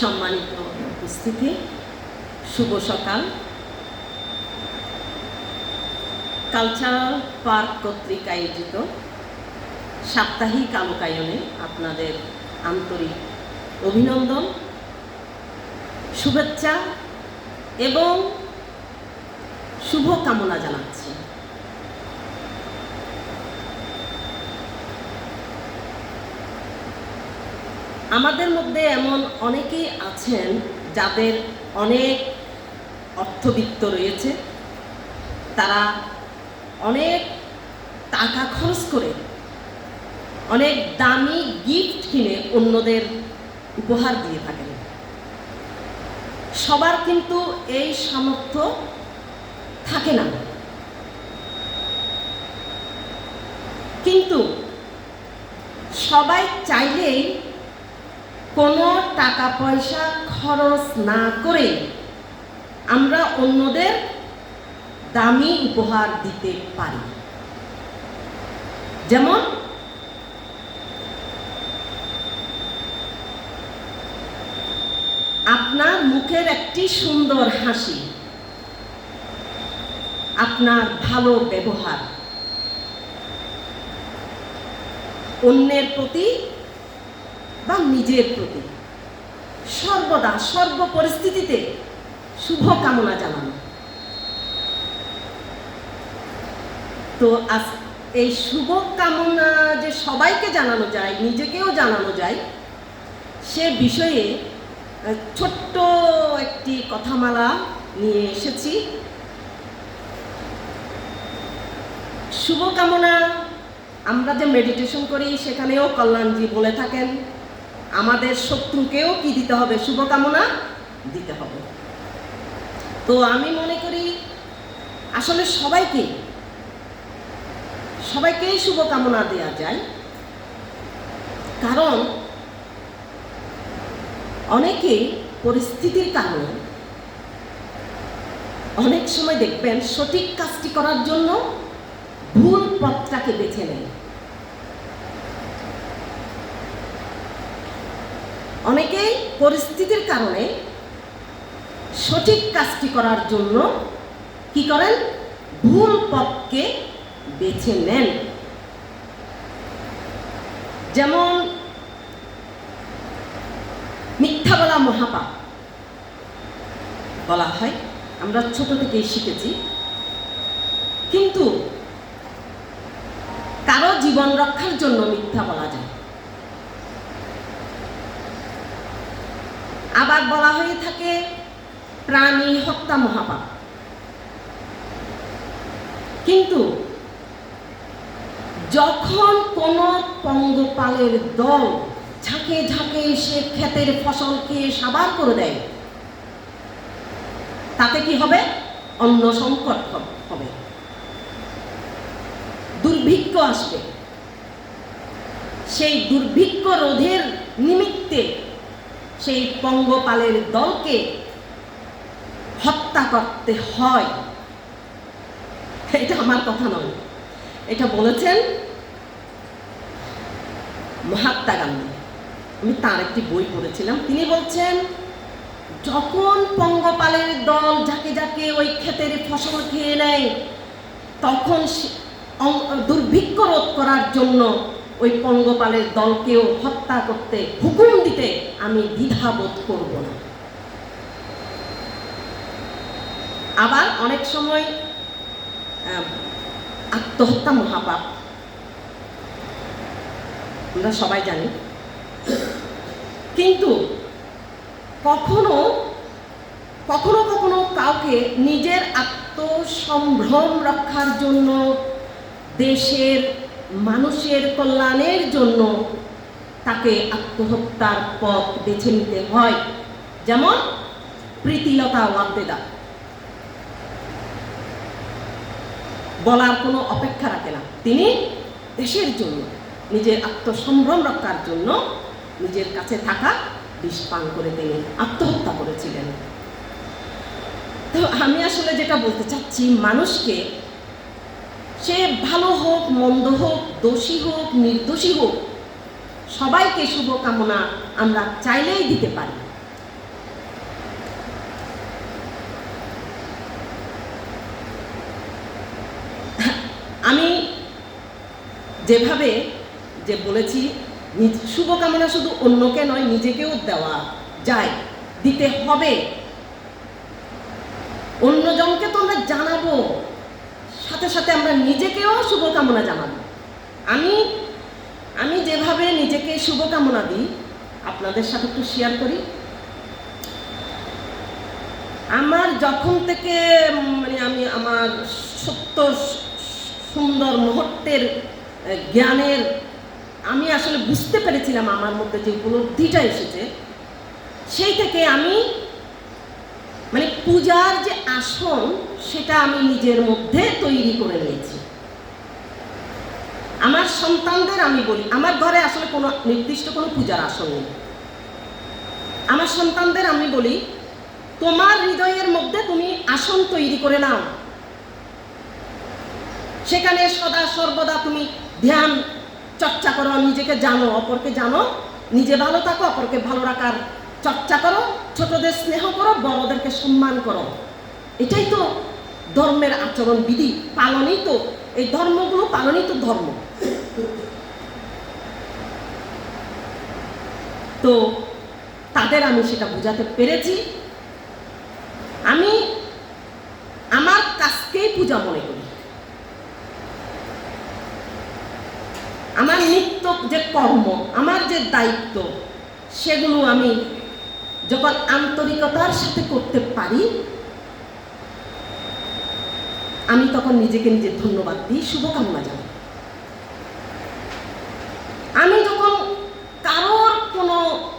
সম্মানিত উপস্থিতি। শুভ সকাল। কালচারাল পার্ক কর্তৃক আয়োজিত সাপ্তাহিক আলোকায়নে আপনাদের আন্তরিক অভিনন্দন, শুভেচ্ছা এবং শুভ কামনা জানাচ্ছি। আমাদের মধ্যে এমন অনেকেই আছেন যাদের অনেক অর্থবিত্ত রয়েছে। তারা অনেক টাকা খরচ করে, অনেক দামি গিফট কিনে অন্যদের উপহার দিয়ে থাকেন। সবার কিন্তু এই সামর্থ্য থাকে না। কিন্তু সবাই চাইলেই কোনো টাকা পয়সা খরচ না করে আমরা অন্যদের দামি উপহার দিতে পারি। যেমন আপনার মুখের একটি সুন্দর হাসি, আপনার ভালো ব্যবহার, অন্যের প্রতি বা নিজের প্রতি। সর্বদা সর্ব পরিস্থিতিতে শুভ কামনা জানানো। তো আজ এই শুভ কামনা যে সবাইকে জানানো যায়, নিজেকেও জানানো যায়, সে বিষয়ে ছোট্ট একটি কথামালা নিয়ে এসেছি। শুভকামনা, আমরা যে মেডিটেশন করি, সেখানেও কল্যাণজি বলে থাকেন। আমাদের শত্রুকেও কি দিতে হবে? শুভকামনা দিতে হবে। তো আমি মনে করি, আসলে সবাইকে, সবাইকেই শুভকামনা দেওয়া যায়। কারণ, অনেকে পরিস্থিতির কারণে অনেক সময় দেখবেন সঠিক কাজটি করার জন্য ভুল পথটাকে বেছে নেয়। অনেকেই পরিস্থিতির কারণে সঠিক কাজটি করার জন্য কি করেন? ভুল পথকে বেছে নেন। যেমন মিথ্যা বলা মহাপাপ বলা হয়, আমরা ছোট থেকেই শিখেছি। কিন্তু কারও জীবন রক্ষার জন্য মিথ্যা বলা যায়। আবার বলা হয়ে থাকে, প্রাণী হত্যা মহাপাপ। কিন্তু যখন কোনো পঙ্গপালের দল ঝাঁকে ঝাঁকে এসে ক্ষেতের ফসলকে সাবার করে দেয়, তাতে কি হবে? অন্ন সংকট হবে। দুর্ভিক্ষ আসবে। সেই দুর্ভিক্ষ রোধের নিমিত্তে সেই পঙ্গপালের দলকে হত্যা করতে হয়। এটা আমার কথা নয়। এটা বলেছেন মহাত্মা গান্ধী। আমি তার একটি বই পড়েছিলাম। তিনি বলছেন, যখন পঙ্গপালের দল যাকে যাকে ওই ক্ষেতের ফসল খেয়ে নেয়, তখন দুর্ভিক্ষ রোধ করার জন্য ওই পঙ্গপালের দলকেও হত্যা করতে, হুকুম দিতে আমি দ্বিধাবোধ করব না। আবার অনেক সময় আত্মহত্যা মহাপাপ। আমরা সবাই জানি। কিন্তু কখনো কখনো কখনো কাউকে নিজের আত্মসম্ভ্রম রক্ষার জন্য দেশের মানুষের কল্যাণের জন্য তাকে আত্মহত্যার পথ বেছে নিতে হয়। যেমন প্রীতিলতা ওয়াদ্দেদা বলার কোনো অপেক্ষা রাখে না। তিনি দেশের জন্য, নিজের আত্মসম্ভ্রম রক্ষার জন্য নিজের কাছে থাকা বিষ পান করে তিনি আত্মহত্যা করেছিলেন। তো আমি আসলে যেটা বলতে চাচ্ছি, মানুষকে সে ভালো হোক, মন্দ হোক, দোষী হোক, নির্দোষী হোক, সবাইকে শুভকামনা আমরা চাইলেই দিতে পারি। আমি যেভাবে যে বলেছি শুভকামনা শুধু অন্যকে নয়, নিজেকেও দেওয়া যায়, দিতে হবে। অন্যজনকে তো আমরা জানাব। সাথে সাথে আমরা নিজেকেও শুভকামনা জানাব। আমি আমি যেভাবে নিজেকে শুভকামনা দিই, আপনাদের সাথে একটু শেয়ার করি। আমার যখন থেকে মানে আমি আমার সত্য সুন্দর মুহূর্তের জ্ঞানের, আমি আসলে বুঝতে পেরেছিলাম আমার মধ্যে যে উপলব্ধিটা এসেছে, সেই থেকে আমি মানে পূজার যে আসন সেটা আমি নিজের মধ্যে তৈরি করে নিয়েছি। আমার সন্তানদের আমি বলি, আমার ঘরে আসলে কোনো নির্দিষ্ট কোনো পূজার আসন নেই। আমার সন্তানদের আমি বলি, তোমার হৃদয়ের মধ্যে তুমি আসন তৈরি করে নাও। সেখানে সদা সর্বদা তুমি ধ্যান, চর্চা করো, নিজেকে জানো, অপরকে জানো, নিজে ভালো থাকো, অপরকে ভালো রাখার চর্চা করো, ছোটদের স্নেহ করো, বড়দেরকে সম্মান করো। এটাই তো ধর্মের আচরণ বিধি পালনই তো, এই ধর্মগুলো পালনই তো ধর্ম। তো তাদের আমি সেটা বোঝাতে পেরেছি। আমি আমার কাজকেই পূজা মনে করি। আমার নিত্য যে কর্ম, আমার যে দায়িত্ব, সেগুলো আমি যখন আন্তরিকতার সাথে করতে পারি আমি তখন নিজেকে নিজে ধন্যবাদ দিই, শুভকামনা জানাই। আমি যখন কারোর কোনো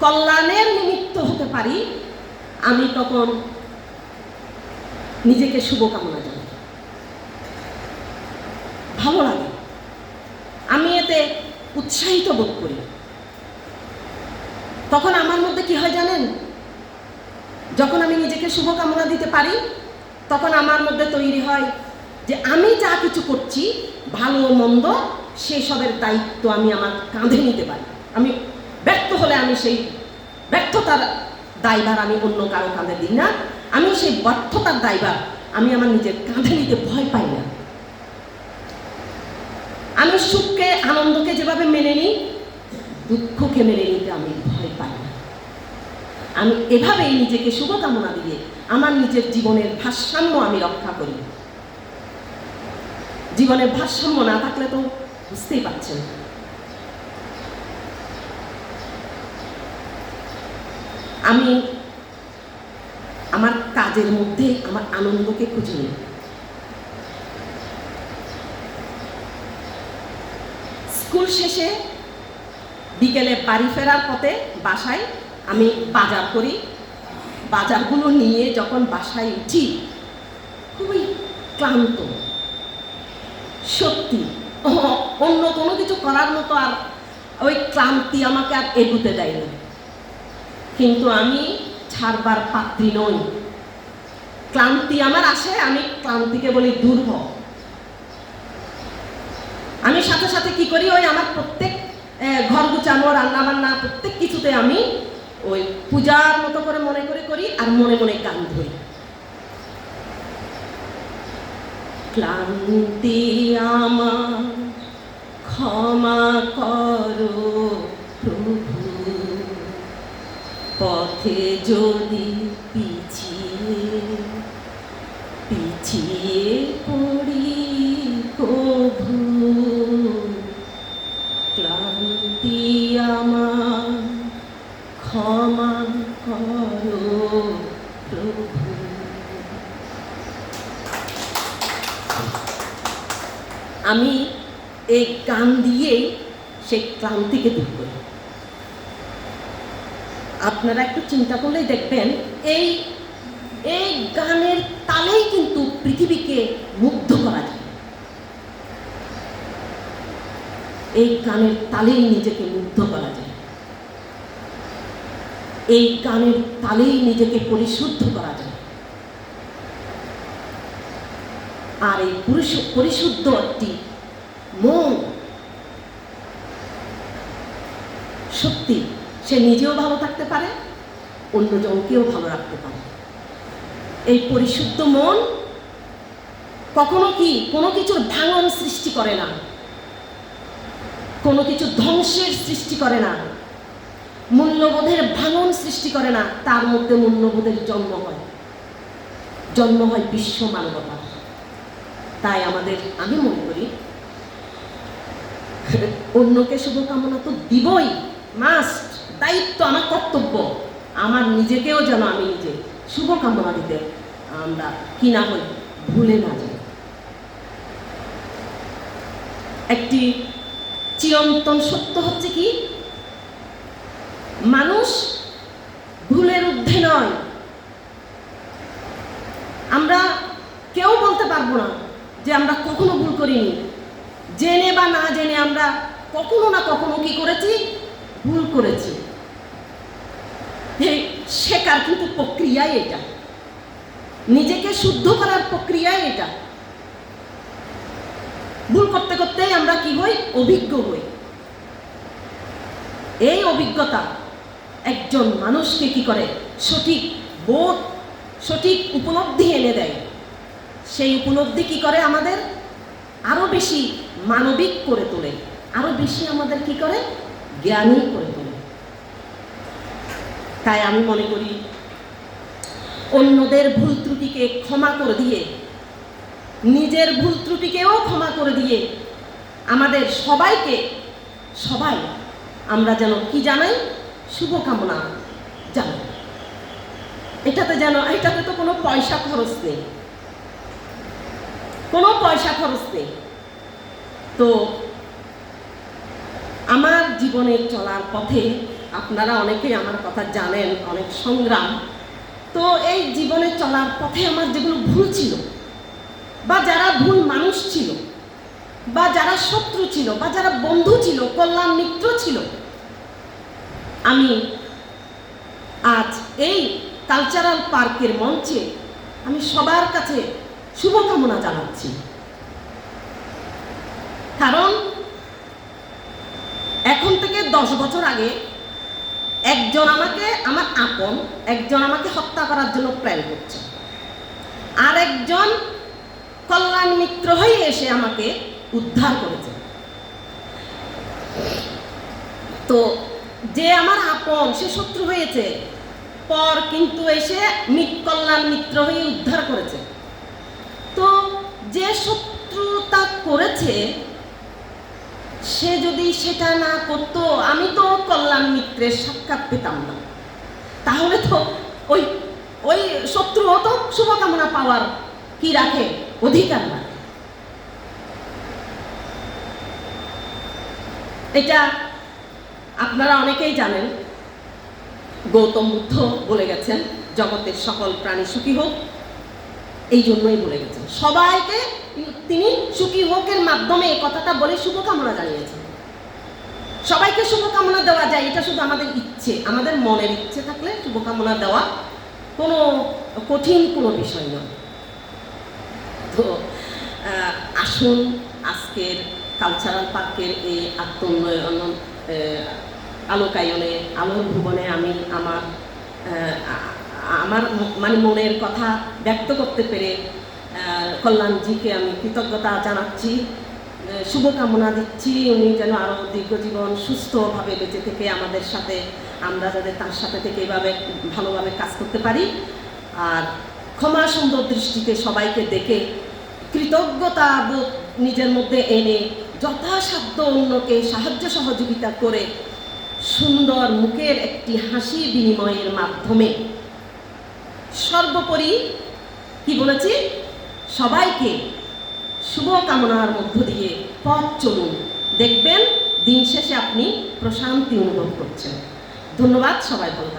কল্যাণের নিমিত্ত হতে পারি, আমি তখন নিজেকে শুভকামনা জানাই। ভালো লাগে। আমি এতে উৎসাহিত বোধ করি। তখন আমার মধ্যে কি হয় জানেন? যখন আমি নিজেকে শুভকামনা দিতে পারি তখন আমার মধ্যে তৈরি হয় যে আমি যা কিছু করছি, ভালো মন্দ, সেসবের দায়িত্ব আমি আমার কাঁধে নিতে পারি। আমি ব্যর্থ হলে আমি সেই ব্যর্থতার দায়ভার আমি অন্য কারও কাঁধে দিই না। আমি সেই ব্যর্থতার দায়ভার আমি আমার নিজের কাঁধে নিতে ভয় পাই না। আমি সুখকে, আনন্দকে যেভাবে মেনে নিই, দুঃখকে মেনে নিতে আমি ভয় পাই না। আমি এভাবেই নিজেকে শুভকামনা দিয়ে আমার নিজের জীবনের ভারসাম্য আমি রক্ষা করি। জীবনের ভারসাম্য না থাকলে তো বুঝতেই পারছেন। আমি আমার কাজের মধ্যে আমার আনন্দকে খুঁজে নিই। স্কুল শেষে বিকেলে বাড়ি ফেরার পথে বাসায় আমি বাজার করি। বাজারগুলো নিয়ে যখন বাসায় উঠি, খুবই ক্লান্ত। সত্যি, অন্য কোনো কিছু করার মতো আর ওই ক্লান্তি আমাকে আর এগুতে দেয় না। কিন্তু আমি ছাড়বার পাত্রী নই। ক্লান্তি আমার আসে, আমি ক্লান্তিকে বলি দূর হ আমি সাথে সাথে কি করি, ওই আমার প্রত্যেক ঘর গুছানো রান্না বান্না প্রত্যেক কিছুতে আমি ওই পূজার মতো করে মনে করে করি আর মনে মনে গান ধরি। ক্লান্তি আমার, ক্ষমা করো প্রভু। পথে যদি পিছিয়ে পিছিয়ে পড়ি প্রভু। ক্লান্তি আমার ক্ষমা করো প্রভু আমি এই কান দিয়েই সেই ক্লান্তিকে দূর করি। আপনারা একটু চিন্তা করলেই দেখবেন, এই এই গানের তালেই কিন্তু পৃথিবীকে মুগ্ধ করা যায়। এই গানের তালেই নিজেকে মুগ্ধ করা যায়। এই গানের তালেই নিজেকে পরিশুদ্ধ করা যায়। আর এই পরিশু- পরিশুদ্ধ একটি মন সত্যি সে নিজেও ভালো থাকতে পারে, অন্যজনকেও ভালো রাখতে পারে। এই পরিশুদ্ধ মন কখনো কি কোনো কিছুর ভাঙন সৃষ্টি করে না? কোনো কিছু ধ্বংসের সৃষ্টি করে না? মূল্যবোধের ভাঙন সৃষ্টি করে না? তার মধ্যে মূল্যবোধের জন্ম হয়। জন্ম হয় বিশ্ব মানবতার। তাই আমাদের, আমি মনে করি, অন্যকে শুভকামনা তো দিবই মাস্ট দায়িত্ব, আমার কর্তব্য। আমার নিজেকেও যেন আমি নিজে শুভকামনা দিতে আমরা কি না হই ভুলে না যাই। একটি চিরন্তন সত্য হচ্ছে কি? মানুষ ভুলের ঊর্ধ্বে নয়। আমরা কেউ বলতে পারব না। যে আমরা কখনো ভুল করিনি। জেনে বা না জেনে আমরা কখনো না কখনো কি করেছি? ভুল করেছি। শেখার কিন্তু প্রক্রিয়াই এটা। নিজেকে শুদ্ধ করার প্রক্রিয়াই এটা। ভুল করতে করতেই আমরা কি হই? অভিজ্ঞ হই। এই অভিজ্ঞতা একজন মানুষকে কি করে সঠিক বোধ, সঠিক উপলব্ধি এনে দেয়। সেই উপলব্ধি কি করে আমাদের? আরও বেশি মানবিক করে তোলে। আরও বেশি আমাদের কি করে? জ্ঞানী করে তোলে। তাই আমি মনে করি, অন্যদের ভুল ত্রুটিকে ক্ষমা করে দিয়ে, নিজের ভুল ত্রুটিকেও ক্ষমা করে দিয়ে, আমাদের সবাইকে, সবাই আমরা যেন কি জানাই? শুভকামনা জানাই। এটাতে যেন, এটাতে তো কোনো পয়সা খরচ নেই। কোনো পয়সা খরচ নেই। তো আমার জীবনের চলার পথে আপনারা অনেকেই আমার কথা জানেন, অনেক সংগ্রাম। তো এই জীবনে চলার পথে আমার যেগুলো ভুল ছিল বা যারা ভুল মানুষ ছিল বা যারা শত্রু ছিল বা যারা বন্ধু ছিল, কল্যাণ মিত্র ছিল, আমি আজ এই কালচারাল পার্কের মঞ্চে আমি সবার কাছে শুভকামনা জানাচ্ছি। কারণ এখন থেকে দশ বছর আগে একজন আমাকে, আমার আপন, একজন আমাকে হত্যা করার জন্য প্ল্যান করছে। আর একজন কল্যাণ মিত্র হয়ে এসে আমাকে উদ্ধার করেছে। তো যে আমার আপন, সে শত্রু হয়েছে, পর কিন্তু এসে কল্যাণ মিত্র হয়ে উদ্ধার করেছে। যে শত্রুতা করেছে, সে যদি সেটা না করতো, আমি তো কল্যাণ মিত্রের সাক্ষাৎ পেতাম না। তাহলে তো ওই ওই শত্রু তো শুভকামনা পাওয়ার কি রাখে? অধিকার রাখে। এটা আপনারা অনেকেই জানেন, গৌতম বুদ্ধ বলে গেছেন, জগতের সকল প্রাণী সুখী হোক এই জন্যই বলে গেছেন। সবাইকে তিনি সুখী হোকের মাধ্যমে এই কথাটা বলে শুভকামনা জানিয়েছেন। সবাইকে শুভকামনা দেওয়া যায়, এটা শুধু আমাদের ইচ্ছে। আমাদের মনের ইচ্ছে থাকলে শুভকামনা দেওয়া কোনো কঠিন কোনো বিষয় নয়। তো আসুন আজকের কালচারাল পার্কের এই আত্মোন্নয়ন আলোকায়নে, আলোর ভুবনে আমি আমার আমার মানে মনের কথা ব্যক্ত করতে পেরে কল্যাণজিকে আমি কৃতজ্ঞতা জানাচ্ছি শুভকামনা দিচ্ছি। উনি যেন আরও দীর্ঘজীবন সুস্থভাবে বেঁচে থেকে আমাদের সাথে, আমরা যাতে তার সাথে থেকে এভাবে ভালোভাবে কাজ করতে পারি। আর ক্ষমা সুন্দর দৃষ্টিতে সবাইকে দেখে কৃতজ্ঞতা বোধ নিজের মধ্যে এনে যথাসাধ্য অন্যকে সাহায্য সহযোগিতা করে সুন্দর মুখের একটি হাসি বিনিময়ের মাধ্যমে সর্বোপরি কি বলেছি? সবাইকে শুভকামনার মধ্য দিয়ে পথ চলুন। দেখবেন দিন শেষে আপনি প্রশান্তি অনুভব করছেন। ধন্যবাদ সবাই ভালো